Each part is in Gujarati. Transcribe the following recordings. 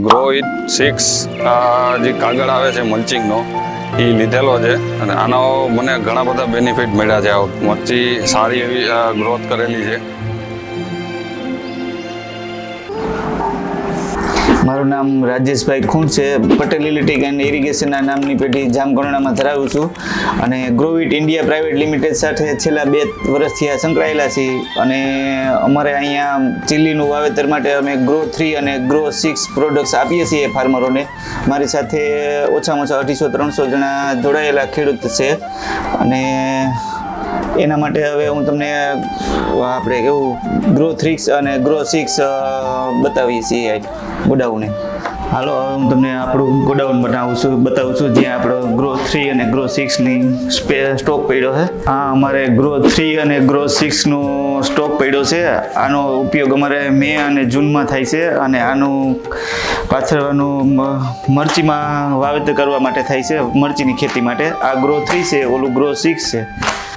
ગ્રો ઇટ સિક્સ જે કાગળ આવે છે મલ્ચિંગનો એ લીધેલો છે અને આનો મને ઘણા બધા બેનિફિટ મળ્યા છે આ. મરચી સારી એવી ગ્રોથ કરેલી છે મારું નામ રાજેશભાઈ ખૂંટ છે. પટેલ ઇલેક્ટ્રિક એન્ડ ઇરિગેશનના નામની પેઢી જામકંડોરણામાં ધરાવું છું. અને ગ્રોવિટ ઇન્ડિયા પ્રાઇવેટ લિમિટેડ સાથે છેલ્લા બે વર્ષથી આ સંકળાયેલા છીએ. અને અમારે અહીંયા ચીલીનું વાવેતર માટે અમે ગ્રો થ્રી અને ગ્રો સિક્સ પ્રોડક્ટ્સ આપીએ છીએ ફાર્મરોને મારી સાથે ઓછામાં ઓછા અઢીસો, ત્રણસો જણા જોડાયેલા ખેડૂત છે. અને એના માટે હવે હું તમને આપણે કેવું ગ્રો થ્રિક્સ અને ગ્રો સિક્સ બતાવીએ છીએ ગોડાઉને. હાલો, હવે હું તમને આપણું ગોડાઉન બનાવું છું, બતાવું છું, જ્યાં આપણો ગ્રો થ્રી અને ગ્રો સિક્સની સ્ટોક પડ્યો છે. આ અમારે ગ્રો થ્રી અને ગ્રો સિક્સનો સ્ટોક પડ્યો છે. આનો ઉપયોગ અમારે મે અને જૂનમાં થાય છે અને આનું પાછળનું મરચીમાં વાવેતર કરવા માટે થાય છે, મરચીની ખેતી માટે. આ ગ્રો થ્રી છે, ઓલું ગ્રો સિક્સ છે.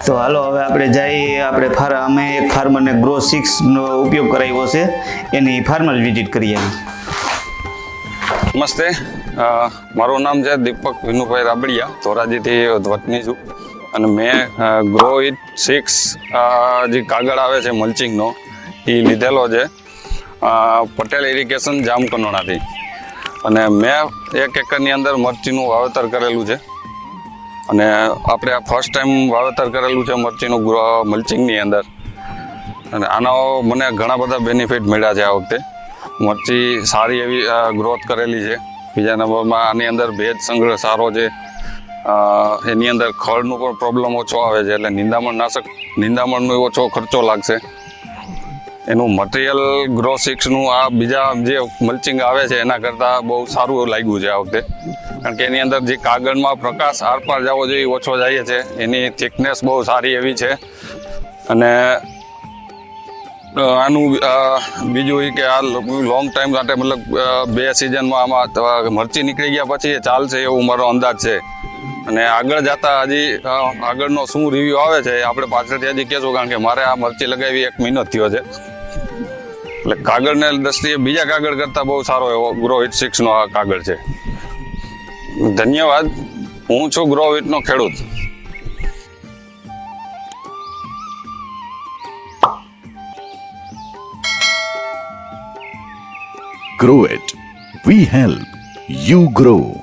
તો હાલો, હવે આપણે જઈએ, આપણે ફાર, અમે એક ફાર્મરને ગ્રો સિક્સનો ઉપયોગ કરાવ્યો છે. એની ફાર્મર વિઝિટ કરી આવી નમસ્તે. મારું નામ છે દીપક વિનુભાઈ રાબડિયા. ધોરાજીથી વતની છું. અને મેં ગ્રો ઇટ સિક્સ જે કાગળ આવે છે મલ્ચિંગનો એ લીધેલો છે. પટેલ ઇરિગેશન જામકંડોળાથી અને મેં એક એકરની અંદર મરચીનું વાવેતર કરેલું છે. અને આપણે આ ફર્સ્ટ ટાઈમ વાવેતર કરેલું છે મરચીનું ગ્રો મલ્ચિંગની અંદર. અને આનો મને ઘણા બધા બેનિફિટ મળ્યા છે આ વખતે. મરચી સારી એવી ગ્રોથ કરેલી છે. બીજા નંબરમાં આની અંદર ભેજ સંગ્રહ સારો છે. એની અંદર ખળનું પણ પ્રોબ્લેમ ઓછો આવે છે એટલે નિંદામણ નાશક, નિંદામણનો ઓછો ખર્ચો લાગશે. એનું મટીરિયલ ગ્રો સિક્સનું આ બીજા જે મલ્ચિંગ આવે છે, એના કરતાં બહુ સારું લાગ્યું છે આ વખતે. કારણ કે એની અંદર જે કાગળમાં પ્રકાશ આરપાર જવો જોઈએ, ઓછો જાય છે. એની થિકનેસ બહુ સારી એવી છે. અને આનું બીજું એ કે આ લોંગ ટાઈમ માટે મતલબ બે સિઝનમાં આમાં મરચી નીકળી ગયા પછી એ ચાલશે એવું મારો અંદાજ છે. અને આગળ જતા હજી આગળનો શું રિવ્યૂ આવે છે આપણે પાછળથી હજી કહેશું, કારણ કે મારે આ મરચી લગાવી એક મહિનો થયો છે. એટલે કાગળને દ્રષ્ટિએ બીજા કાગળ કરતાં બહુ સારો એવો ગ્રો હિટ સિક્સનો આ કાગળ છે ધન્યવાદ હું છું ગ્રો હિટનો ખેડૂત Grow it. We help you grow.